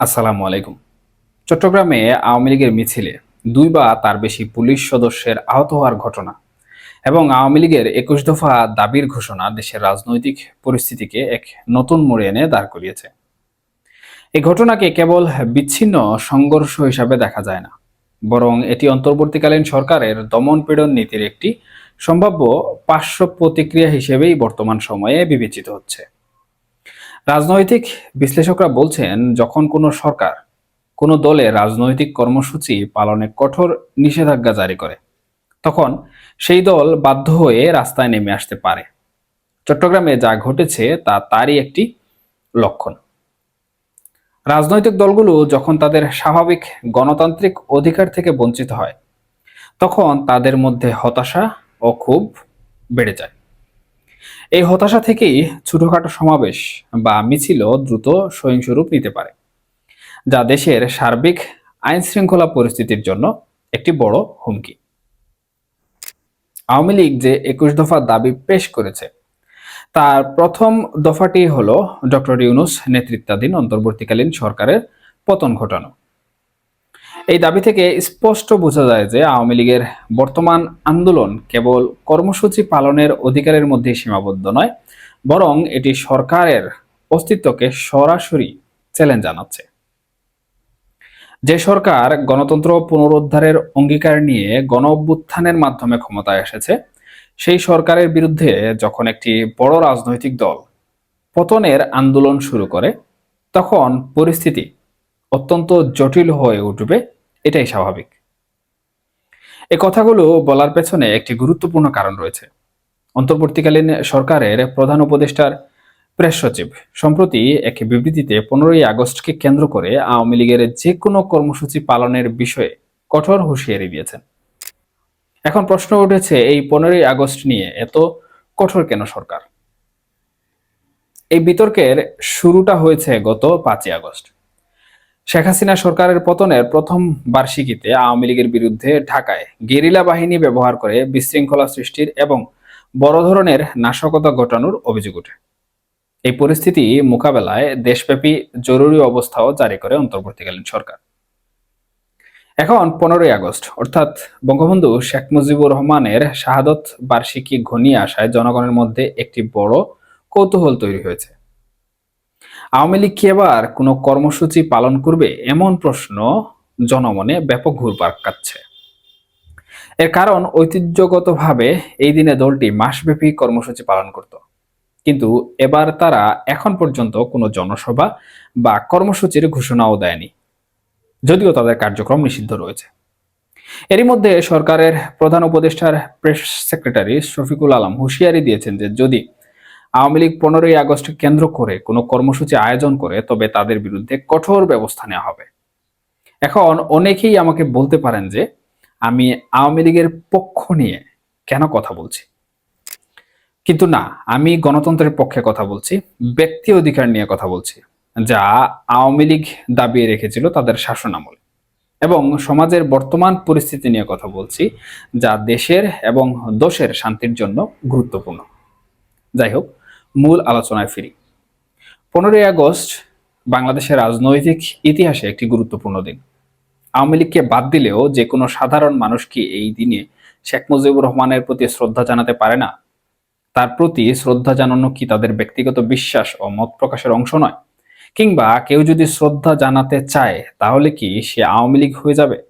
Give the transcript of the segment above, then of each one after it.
আসসালামু আলাইকুম। চট্টগ্রামে আওয়ামী লীগের মিছিলে দুই বা তার বেশি পুলিশ সদস্যের আহত হওয়ার ঘটনা এবং আওয়ামী লীগের একুশ দফা দাবির ঘোষণা দেশের রাজনৈতিক পরিস্থিতিকে এক নতুন মোড়ে এনে দাঁড় করিয়েছে। এই ঘটনাকে কেবল বিচ্ছিন্ন সংঘর্ষ হিসাবে দেখা যায় না, বরং এটি অন্তর্বর্তীকালীন সরকারের দমন পীড়ন নীতির একটি সম্ভাব্য পার্শ্ব প্রতিক্রিয়া হিসেবেই বর্তমান সময়ে বিবেচিত হচ্ছে। রাজনৈতিক বিশ্লেষকরা বলছেন, যখন কোনো সরকার কোনো দলে রাজনৈতিক কর্মসূচি পালনে কঠোর নিষেধাজ্ঞা জারি করে, তখন সেই দল বাধ্য হয়ে রাস্তায় নেমে আসতে পারে। চট্টগ্রামে যা ঘটেছে তা তারই একটি লক্ষণ। রাজনৈতিক দলগুলো যখন তাদের স্বাভাবিক গণতান্ত্রিক অধিকার থেকে বঞ্চিত হয়, তখন তাদের মধ্যে হতাশা ও ক্ষোভ বেড়ে যায়। এই হতাশা থেকেই ছোটখাটো সমাবেশ বা মিছিলও দ্রুত সহিংস রূপ নিতে পারে, যা দেশের সার্বিক আইন শৃঙ্খলা পরিস্থিতির জন্য একটি বড় হুমকি। আওয়ামী লীগ যে একুশ দফা দাবি পেশ করেছে, তার প্রথম দফাটি হল ডক্টর ইউনুস নেতৃত্বাধীন অন্তর্বর্তীকালীন সরকারের পতন ঘটানো। এই দাবি থেকে স্পষ্ট বোঝা যায় যে আওয়ামী লীগের বর্তমান আন্দোলন কেবল কর্মসূচি পালনের অধিকারের মধ্যে সীমাবদ্ধ নয়, বরং এটি সরকারের অস্তিত্বকে সরাসরি চ্যালেঞ্জ জানাচ্ছে। যে সরকার গণতন্ত্র পুনরুদ্ধারের অঙ্গীকার নিয়ে গণ অভ্যুত্থানের মাধ্যমে ক্ষমতায় এসেছে, সেই সরকারের বিরুদ্ধে যখন একটি বড় রাজনৈতিক দল পতনের আন্দোলন শুরু করে, তখন পরিস্থিতি অত্যন্ত জটিল হয়ে উঠবে এটাই স্বাভাবিক। এই কথাগুলো বলার পেছনে একটি গুরুত্বপূর্ণ কারণ রয়েছে। অন্তর্বর্তীকালীন সরকারের প্রধান উপদেষ্টার প্রেস সচিব, সম্প্রতি এক বিবৃতিতে পনেরোই আগস্টকে কেন্দ্র করে আওয়ামী লীগের যে কোনো কর্মসূচি পালনের বিষয়ে কঠোর হুঁশিয়ারি দিয়েছেন। এখন প্রশ্ন উঠেছে, এই পনেরোই আগস্ট নিয়ে এত কঠোর কেন সরকার? এই বিতর্কের শুরুটা হয়েছে গত পাঁচই আগস্ট। শেখ হাসিনা সরকারের পতনের প্রথম বার্ষিকীতে আওয়ামী লীগের বিরুদ্ধে ঢাকায় গেরিলা বাহিনী ব্যবহার করে বিশৃঙ্খলা সৃষ্টির এবং বড় ধরনের নাশকতা ঘটানোর অভিযোগ ওঠে। এই পরিস্থিতি মোকাবেলায় দেশব্যাপী জরুরি অবস্থাও জারি করে অন্তর্বর্তীকালীন সরকার। এখন পনেরোই আগস্ট, অর্থাৎ বঙ্গবন্ধু শেখ মুজিবুর রহমানের শাহাদত বার্ষিকী ঘনিয়ে আসায় জনগণের মধ্যে একটি বড় কৌতূহল তৈরি হয়েছে। আওয়ামী লীগ কি এবার কোনো কর্মসূচি পালন করবে? এমন প্রশ্ন জনমনে ব্যাপক ঘুরপাক কাচ্ছে এর কারণ ঐতিহ্যগতভাবে এই দিনে দলটি মাসব্যাপী কর্মসূচি পালন করত। কিন্তু এবার তারা এখন পর্যন্ত কোনো জনসভা বা কর্মসূচির ঘোষণাও দেয়নি। যদিও তাদের কার্যক্রম নিষিদ্ধ রয়েছে। এরই মধ্যে সরকারের প্রধান উপদেষ্টার প্রেস সেক্রেটারি শফিকুল আলম হুঁশিয়ারি দিয়েছেন যে যদি আওয়ামী লীগ পনেরোই আগস্ট কেন্দ্র করে কোনো কর্মসূচি আয়োজন করে, তবে তাদের বিরুদ্ধে কঠোর ব্যবস্থা নেওয়া হবে। এখন অনেকেই আমাকে বলতে পারেন যে, আমি আওয়ামী লীগের পক্ষ নিয়ে কেন কথা বলছি? কিন্তু না, আমি গণতন্ত্রের পক্ষে কথা বলছি, ব্যক্তি অধিকার নিয়ে কথা বলছি, যা আওয়ামী লীগ দাবিয়ে রেখেছিল তাদের শাসন আমলে। এবং সমাজের বর্তমান পরিস্থিতি নিয়ে কথা বলছি, যা দেশের এবং দোষের শান্তির জন্য গুরুত্বপূর্ণ। যাই হোক মূল আলোচনায় ফিরি। পনেরোই আগস্ট বাংলাদেশের রাজনৈতিক ইতিহাসে একটি গুরুত্বপূর্ণ দিন। আওয়ামী লীগকে বাদ দিলেও যে কোনো সাধারণ মানুষ কি এই দিনে শেখ মুজিবুর রহমানের প্রতি শ্রদ্ধা জানাতে পারে না? তার প্রতি শ্রদ্ধা জানানো কি তাদের ব্যক্তিগত বিশ্বাস ও মত প্রকাশের অংশ নয়? কিংবা কেউ যদি শ্রদ্ধা জানাতে চায়, তাহলে কি সে আওয়ামী লীগ হয়ে যাবে?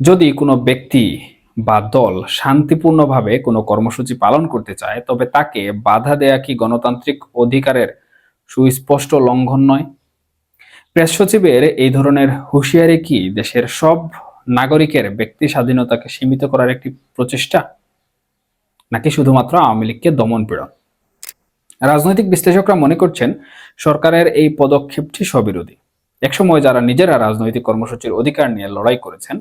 যদি কোনো ব্যক্তি বা দল শান্তিপূর্ণভাবে কোনো কর্মসূচি পালন করতে চায়, তবে তাকে বাধা দেয়া কি গণতান্ত্রিক অধিকারের সুস্পষ্ট লঙ্ঘন নয়? প্রেস সচিবের এই ধরনের হুঁশিয়ারি কি দেশের সব নাগরিকের ব্যক্তি স্বাধীনতাকে সীমিত করার একটি প্রচেষ্টা? নাকি শুধুমাত্র আওয়ামী লীগকে দমন পীড়ন? রাজনৈতিক বিশ্লেষকরা মনে করছেন, সরকারের এই পদক্ষেপটি স্ববিরোধী। একসময় যারা নিজেরা রাজনৈতিক কর্মসূচির অধিকার নিয়ে লড়াই করেছেন,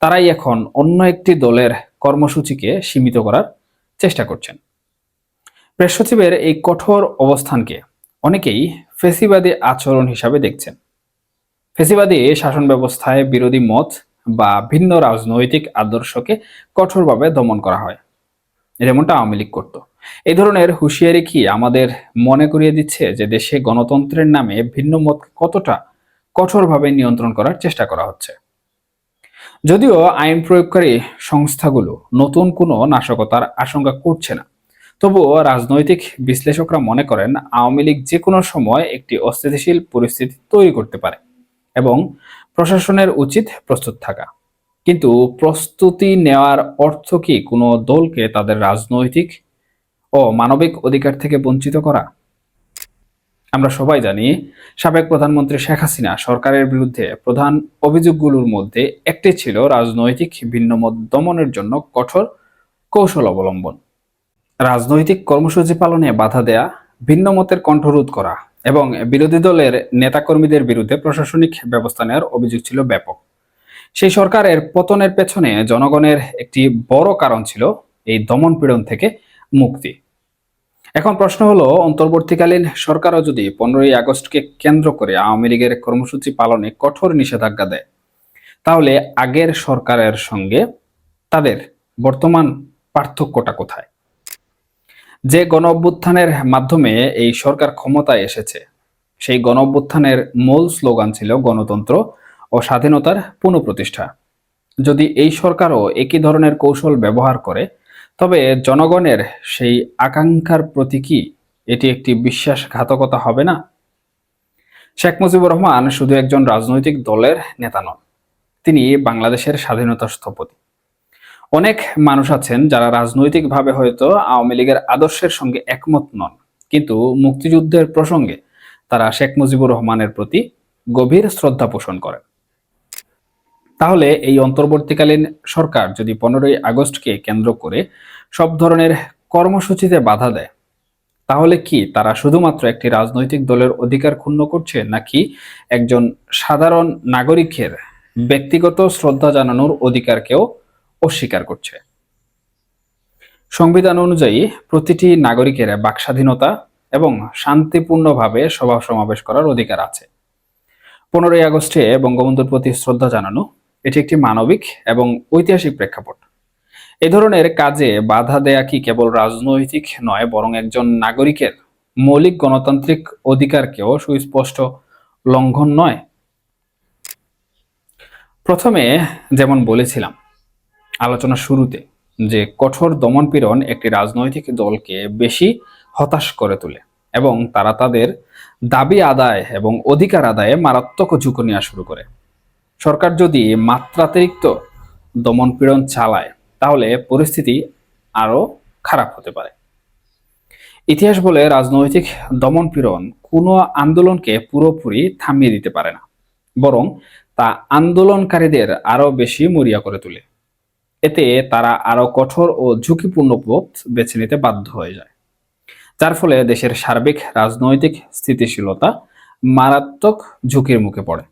তারাই এখন অন্য একটি দলের কর্মসূচিকে সীমিত করার চেষ্টা করছেন। প্রেস সচিবের এই কঠোর অবস্থানকে অনেকেই ফেসিবাদী আচরণ হিসাবে দেখছেন। ফেসিবাদী শাসন ব্যবস্থায় বিরোধী মত বা ভিন্ন রাজনৈতিক আদর্শকে কঠোরভাবে দমন করা হয়। যেমনটা আওয়ামী লীগ করত। এই ধরনের হুঁশিয়ারি কি আমাদের মনে করিয়ে দিচ্ছে যে দেশে গণতন্ত্রের নামে ভিন্ন মত কতটা কঠোরভাবে নিয়ন্ত্রণ করার চেষ্টা করা হচ্ছে। যদিও আইন প্রয়োগকারী সংস্থাগুলো নতুন কোনো নাশকতার আশঙ্কা করছে না, তবুও রাজনৈতিক বিশ্লেষকরা মনে করেন আওয়ামী লীগ যে কোনো সময় একটি অস্থিতিশীল পরিস্থিতি তৈরি করতে পারে এবং প্রশাসনের উচিত প্রস্তুত থাকা। কিন্তু প্রস্তুতি নেওয়ার অর্থ কি কোনো দলকে তাদের রাজনৈতিক ও মানবিক অধিকার থেকে বঞ্চিত করা? আমরা সবাই জানি, সাবেক প্রধানমন্ত্রী শেখ হাসিনা সরকারের বিরুদ্ধে প্রধান অভিযোগগুলোর মধ্যে একটি ছিল রাজনৈতিক ভিন্নমত দমনের জন্য কঠোর কৌশল অবলম্বন। রাজনৈতিক কর্মসূচি পালনে বাধা দেয়া ভিন্ন মতের কণ্ঠরোধ করা এবং বিরোধী দলের নেতাকর্মীদের বিরুদ্ধে প্রশাসনিক ব্যবস্থা নেওয়ার অভিযোগ ছিল ব্যাপক। সেই সরকারের পতনের পেছনে জনগণের একটি বড় কারণ ছিল এই দমন পীড়ন থেকে মুক্তি। এখন প্রশ্ন হলো, অন্তর্বর্তীকালীন সরকারও যদি পনেরোই আগস্টকে কেন্দ্র করে আওয়ামী লীগের কর্মসূচি পালনে কঠোর নিষেধাজ্ঞা দেয়, তাহলে আগের সরকারের সঙ্গে তাদের বর্তমান পার্থক্যটা কোথায়? যে গণ অভ্যুত্থানের মাধ্যমে এই সরকার ক্ষমতায় এসেছে, সেই গণ অভ্যুত্থানের মূল স্লোগান ছিল গণতন্ত্র ও স্বাধীনতার পুনঃপ্রতিষ্ঠা। যদি এই সরকারও একই ধরনের কৌশল ব্যবহার করে তবে জনগণের সেই আকাঙ্ক্ষার প্রতি কি এটি একটি বিশ্বাসঘাতকতা হবে না। শেখ মুজিবুর রহমান শুধু একজন রাজনৈতিক দলের নেতা নন, তিনি বাংলাদেশের স্বাধীনতা স্থপতি। অনেক মানুষ আছেন যারা রাজনৈতিকভাবে হয়তো আওয়ামী লীগের আদর্শের সঙ্গে একমত নন, কিন্তু মুক্তিযুদ্ধের প্রসঙ্গে তারা শেখ মুজিবুর রহমানের প্রতি গভীর শ্রদ্ধা পোষণ করেন। তাহলে এই অন্তর্বর্তীকালীন সরকার যদি পনেরোই আগস্টকে কেন্দ্র করে সব ধরনের কর্মসূচিতে বাধা দেয়, তাহলে কি তারা শুধুমাত্র একটি রাজনৈতিক দলের অধিকার ক্ষুণ্ণ করছে নাকি একজন সাধারণ নাগরিকের ব্যক্তিগত শ্রদ্ধা জানানোর অধিকারকেও অস্বীকার করছে? সংবিধান অনুযায়ী প্রতিটি নাগরিকের বাকস্বাধীনতা এবং শান্তিপূর্ণভাবে সভা সমাবেশ করার অধিকার আছে। পনেরোই আগস্টে বঙ্গবন্ধুর প্রতি শ্রদ্ধা জানানো এটি একটি মানবিক এবং ঐতিহাসিক প্রেক্ষাপট। এ ধরনের কাজে বাধা দেয়া কি কেবল রাজনৈতিক নয়, বরং একজন নাগরিকের মৌলিক গণতান্ত্রিক অধিকারকেও সুস্পষ্ট লঙ্ঘন নয়? প্রথমে যেমন বলেছিলাম আলোচনা শুরুতে যে কঠোর দমনপীড়ন একটি রাজনৈতিক দলকে বেশি হতাশ করে তোলে এবং তারা তাদের দাবি আদায় এবং অধিকার আদায়ে মারাত্মক ঝুঁকি নেওয়া শুরু করে। সরকার যদি মাত্রাতিরিক্ত দমনপীড়ন চালায়, তাহলে পরিস্থিতি আরও খারাপ হতে পারে। ইতিহাস বলে রাজনৈতিক দমনপীড়ন কোনো আন্দোলনকে পুরোপুরি থামিয়ে দিতে পারে না, বরং তা আন্দোলনকারীদের আরও বেশি মরিয়া করে তোলে। এতে তারা আরও কঠোর ও ঝুঁকিপূর্ণ পথ বেছে নিতে বাধ্য হয়ে যায়। যার ফলে দেশের সার্বিক রাজনৈতিক স্থিতিশীলতা মারাত্মক ঝুঁকির মুখে পড়ে।